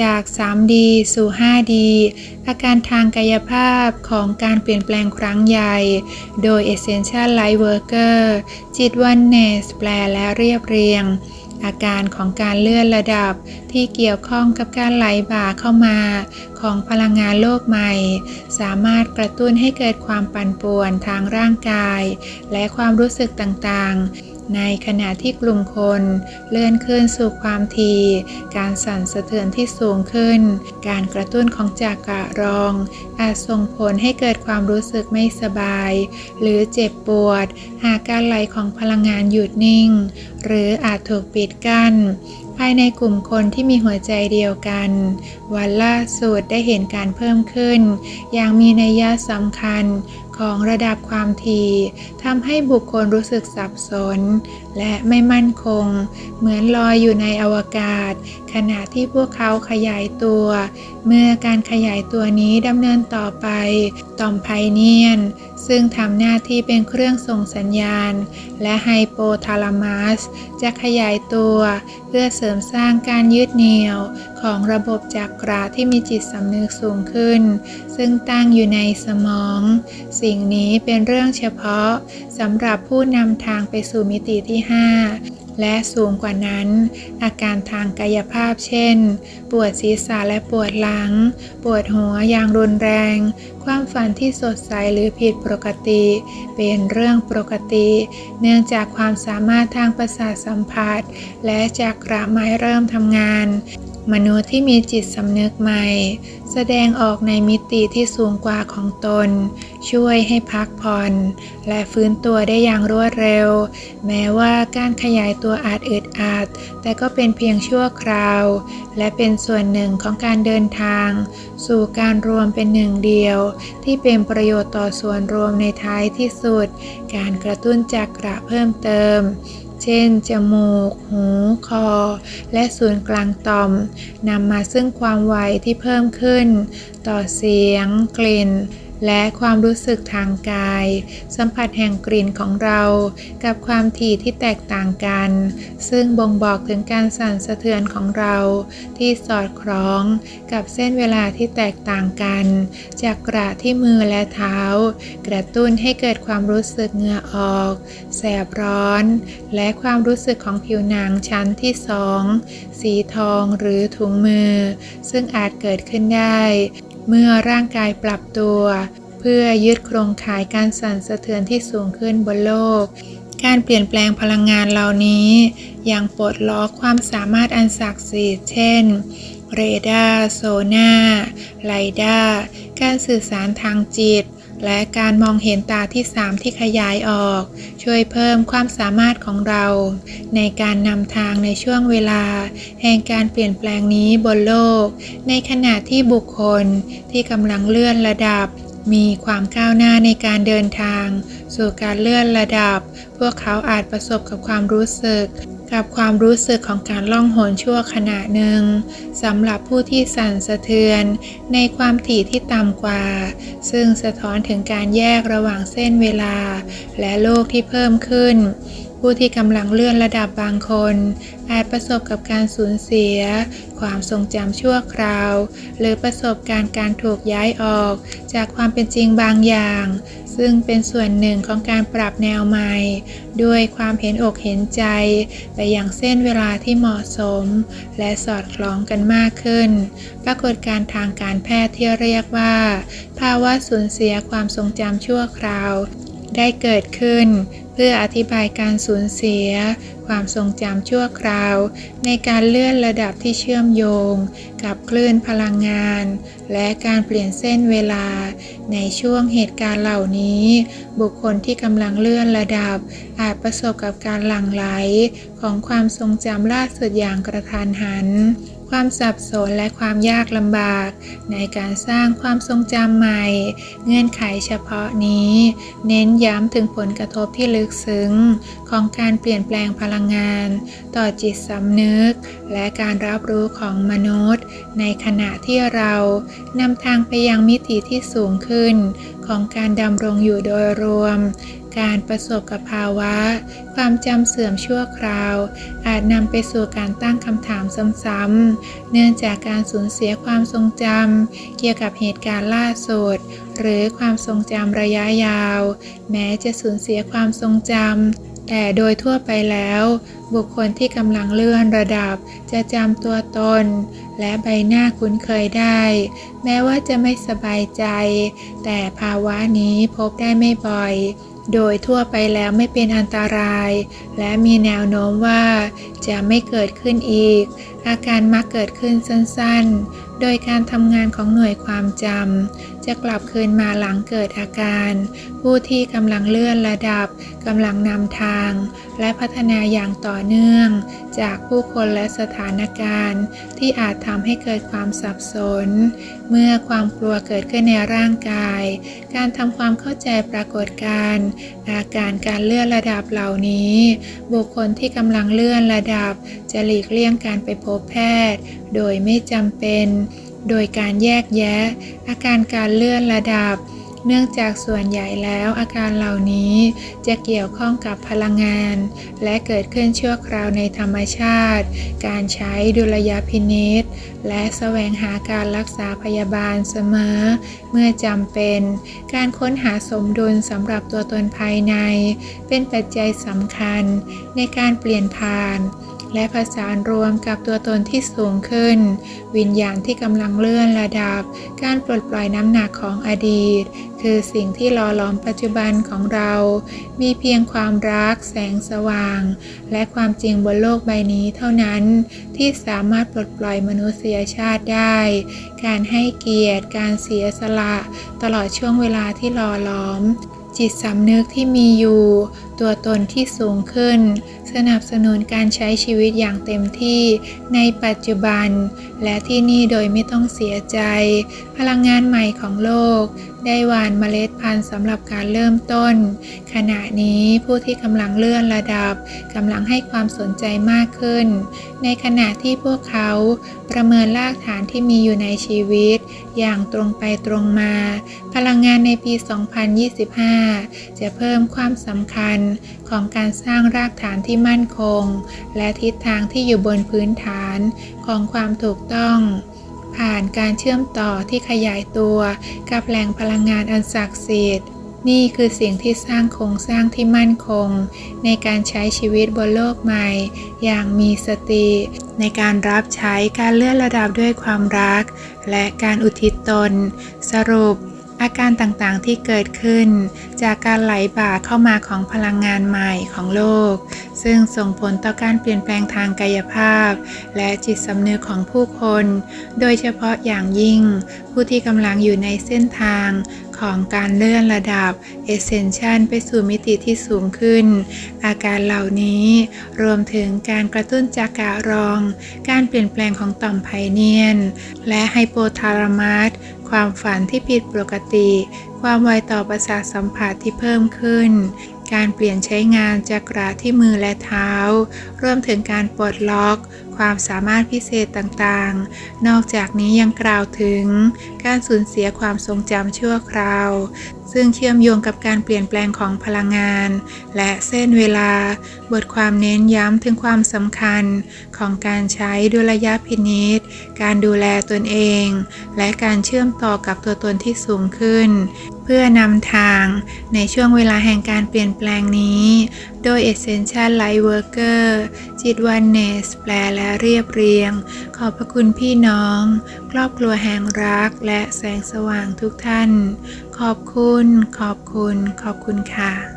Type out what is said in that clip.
จาก 3D สู่ 5D อาการทางกายภาพของการเปลี่ยนแปลงครั้งใหญ่ โดย Essential Light Worker จิตวันเนสแปลและเรียบเรียง อาการของการเลื่อนระดับที่เกี่ยวข้องกับการไหลบ่าเข้ามา ของพลังงานโลกใหม่ สามารถกระตุ้นให้เกิดความปั่นป่วนทางร่างกาย และความรู้สึกต่างๆ ในขณะที่กลุ่มคนเลื่อนขึ้นสู่ความทีการสั่นสะเทือนที่สูงขึ้น การกระตุ้นของจากกะรอง อาจส่งผลให้เกิดความรู้สึกไม่สบาย หรือเจ็บปวด หากการไหลของพลังงานหยุดนิ่ง หรืออาจถูกปิดกั้น ภายในกลุ่มคนที่มีหัวใจเดียวกัน วันล่าสุดได้เห็นการเพิ่มขึ้น อย่างมีนัยยะสำคัญของระดับความถี่ทำให้บุคคลรู้สึกสับสน และไม่มั่นคง เหมือนลอยอยู่ในอวกาศ ขณะที่พวกเขาขยายตัว เมื่อการขยายตัวนี้ดำเนินต่อไป ต่อมไพเนียน ซึ่งทำหน้าที่เป็นเครื่องส่งสัญญาณ และไฮโปทาลามัส จะขยายตัว เพื่อเสริมสร้างการยืดเหนี่ยว ของระบบจักระที่มีจิตสำนึกสูงขึ้น ซึ่งตั้งอยู่ในสมอง สิ่งนี้เป็นเรื่องเฉพาะสำหรับผู้นำทางไปสู่มิติที่5 และสูงกว่านั้น อาการทางกายภาพเช่น ปวดศีรษะและปวดหลัง ปวดหัวอย่างรุนแรง ความฝันที่สดใสหรือผิดปกติ เป็นเรื่องปกติ เนื่องจากความสามารถทางประสาทสัมผัส และจักระไม้เริ่มทำงาน มนุษย์ที่มีจิตสำนึกใหม่ แสดงออกในมิติที่สูงกว่าของตน ช่วยให้พักผ่อน และฟื้นตัวได้อย่างรวดเร็ว แม้ว่าการขยายตัวอาจอึดอัดแต่ก็เป็นเพียงชั่วคราว และเป็นส่วนหนึ่งของการเดินทาง สู่การรวมเป็นหนึ่งเดียว ที่เป็นประโยชน์ต่อส่วนรวมในท้ายที่สุด การกระตุ้นจักระเพิ่มเติม เช่น จมูก หู คอ และศูนย์กลางต่อม นำมาซึ่งความไวที่เพิ่มขึ้น ต่อเสียง กลิ่น และความรู้สึกทางกาย สัมผัสแห่งกลิ่นของเรา กับความถี่ที่แตกต่างกัน ซึ่งบ่งบอกถึงการสั่นสะเทือนของเรา ที่สอดคล้องกับเส้นเวลาที่แตกต่างกัน จากกระที่มือและเท้า กระตุ้นให้เกิดความรู้สึกเหงื่อออก แสบร้อน และความรู้สึกของผิวหนังชั้นที่สองสีทองหรือถุงมือ ซึ่งอาจเกิดขึ้นได้ เมื่อร่างกายปรับตัว เพื่อยึดโครงข่ายการสั่นสะเทือนที่สูงขึ้นบนโลก การเปลี่ยนแปลงพลังงานเหล่านี้ยังปลดล็อกความสามารถอันศักดิ์สิทธิ์เช่นเรดาร์โซนาไลดาร์การสื่อสารทางจิต และการมองเห็นตาที่สามที่ขยายออก ช่วยเพิ่มความสามารถของเรา ในการนำทางในช่วงเวลา แห่งการเปลี่ยนแปลงนี้บนโลก ในขณะที่บุคคลที่กำลังเลื่อนระดับ มีความก้าวหน้าในการเดินทาง สู่การเลื่อนระดับ พวกเขาอาจประสบกับความรู้สึก กับความรู้สึกของการล่องหนชั่วขณะหนึ่งสำหรับผู้ที่สั่นสะเทือนในความถี่ที่ต่ำกว่า ซึ่งสะท้อนถึงการแยกระหว่างเส้นเวลา และโลกที่เพิ่มขึ้น ผู้ที่กำลังเลื่อนระดับบางคน อาจประสบกับการสูญเสีย ความทรงจำชั่วคราว หรือประสบการณ์การถูกย้ายออก จากความเป็นจริงบางอย่าง ซึ่งเป็นส่วนหนึ่งของการปรับแนวใหม่ ด้วยความเห็นอกเห็นใจ ไปอย่างเส้นเวลาที่เหมาะสม และสอดคล้องกันมากขึ้น ปรากฏการทางการแพทย์ที่เรียกว่า ภาวะสูญเสียความทรงจำชั่วคราว ได้เกิดขึ้น เพื่ออธิบายการสูญเสีย ความทรงจำชั่วคราว ในการเลื่อนระดับที่เชื่อมโยง กับคลื่นพลังงาน และการเปลี่ยนเส้นเวลา ในช่วงเหตุการณ์เหล่านี้ บุคคลที่กำลังเลื่อนระดับ อาจประสบกับการหลั่งไหล ของความทรงจำล่าสุดอย่างกระทันหัน ความสับสนและความยากลำบาก ในการสร้างความทรงจำใหม่ เงื่อนไขเฉพาะนี้ เน้นย้ำถึงผลกระทบที่ลึกซึ้ง ของการเปลี่ยนแปลงพลังงาน ต่อจิตสำนึก และการรับรู้ของมนุษย์ ในขณะที่เรานำทางไปยังมิติที่สูงขึ้น ของการดำรงอยู่โดยรวม การประสบกับภาวะ ความจำเสื่อมชั่วคราว อาจนำไปสู่การตั้งคำถามซ้ำๆ เนื่องจากการสูญเสียความทรงจำเกี่ยวกับเหตุการณ์ล่าสุด หรือความทรงจำระยะยาว แม้จะสูญเสียความทรงจำแต่โดยทั่วไปแล้ว บุคคลที่กำลังเลื่อนระดับจะจำตัวตน และใบหน้าคุ้นเคยได้ แม้ว่าจะไม่สบายใจ แต่ภาวะนี้พบได้ไม่บ่อย โดยทั่วไปแล้วไม่เป็นอันตราย และมีแนวโน้มว่าจะไม่เกิดขึ้นอีก อาการมักเกิดขึ้นสั้นๆ โดยการทำงานของหน่วยความจำ จะกลับคืนมาหลังเกิดอาการ ผู้ที่กำลังเลื่อนระดับกำลังนำทาง และพัฒนาอย่างต่อเนื่อง จากผู้คนและสถานการณ์ ที่อาจทำให้เกิดความสับสน เมื่อความกลัวเกิดขึ้นในร่างกาย การทำความเข้าใจปรากฏการณ์อาการการเลื่อนระดับเหล่านี้ บุคคลที่กำลังเลื่อนระดับ จะหลีกเลี่ยงการไปพบแพทย์ โดยไม่จำเป็น โดยการแยกแยะ อาการการเลื่อนระดับ เนื่องจากส่วนใหญ่แล้วอาการเหล่านี้จะเกี่ยวข้องกับพลังงาน และเกิดขึ้นชั่วคราวในธรรมชาติ การใช้ดุลยพินิษและแสวงหาการรักษาพยาบาลเสมอ เมื่อจำเป็น การค้นหาสมดุลสำหรับตัวตนภายใน เป็นปัจจัยสำคัญในการเปลี่ยนผ่าน และผสานรวมกับตัวตนที่สูงขึ้น วิญญาณที่กำลังเลื่อนระดับ การปลดปล่อยน้ำหนักของอดีต คือสิ่งที่หล่อหลอมปัจจุบันของเรา มีเพียงความรัก แสงสว่าง และความจริงบนโลกใบนี้เท่านั้น ที่สามารถปลดปล่อยมนุษยชาติได้ การให้เกียรติ การเสียสละ ตลอดช่วงเวลาที่หล่อหลอมจิตสำนึกที่มีอยู่ตัวตนที่สูงขึ้น สนับสนุนการใช้ชีวิตอย่างเต็มที่ในปัจจุบัน และที่นี่โดยไม่ต้องเสียใจ พลังงานใหม่ของโลก ได้หวานเมล็ดพันธุ์สำหรับการเริ่มต้น ขณะนี้ผู้ที่กำลังเลื่อนระดับกำลังให้ความสนใจมากขึ้น ในขณะที่พวกเขาประเมินรากฐานที่มีอยู่ในชีวิต อย่างตรงไปตรงมา พลังงานในปี 2025 จะเพิ่มความสำคัญของการสร้างรากฐานที่มั่นคง และทิศทางที่อยู่บนพื้นฐานของความถูกต้อง ผ่านการเชื่อมต่อที่ขยายตัวกับแหล่งพลังงานอันศักดิ์สิทธิ์นี่คือสิ่งที่สร้างโครงสร้างที่มั่นคง ในการใช้ชีวิตบนโลกใหม่ อย่างมีสติ ในการรับใช้การเลื่อนระดับด้วยความรัก และการอุทิศตน สรุป อาการต่างๆที่เกิดขึ้น จากการไหลบ่าเข้ามาของพลังงานใหม่ของโลก ซึ่งส่งผลต่อการเปลี่ยนแปลงทางกายภาพ และจิตสำนึกของผู้คน โดยเฉพาะอย่างยิ่ง ผู้ที่กำลังอยู่ในเส้นทางของการเลื่อนระดับ Ascension ไปสู่มิติที่สูงขึ้น อาการเหล่านี้รวมถึงการกระตุ้นจากการอง การเปลี่ยนแปลงของต่อมไพเนียน และไฮโปทาลามัส ความฝันที่ผิดปกติ ความไวต่อประสาทสัมผัสที่เพิ่มขึ้น การเปลี่ยนใช้งานจักระที่มือและเท้า รวมถึงการปลดล็อก ความสามารถพิเศษต่างๆ นอกจากนี้ยังกล่าวถึง การสูญเสียความทรงจำชั่วคราว ซึ่งเชื่อมโยงกับการเปลี่ยนแปลงของพลังงาน และเส้นเวลา บทความเน้นย้ำถึงความสำคัญของการใช้ดุลยพินิษการดูแลตนเอง และการเชื่อมต่อกับตัวตนที่สูงขึ้น เพื่อนำทางในช่วงเวลาแห่งการเปลี่ยนแปลงนี้ โดย Essential Light Worker จิตวันเนสแปลและเรียบเรียง ขอบพระคุณพี่น้อง ครอบครัวแห่งรักและแสงสว่างทุกท่าน ขอบคุณ ขอบคุณ ขอบคุณค่ะ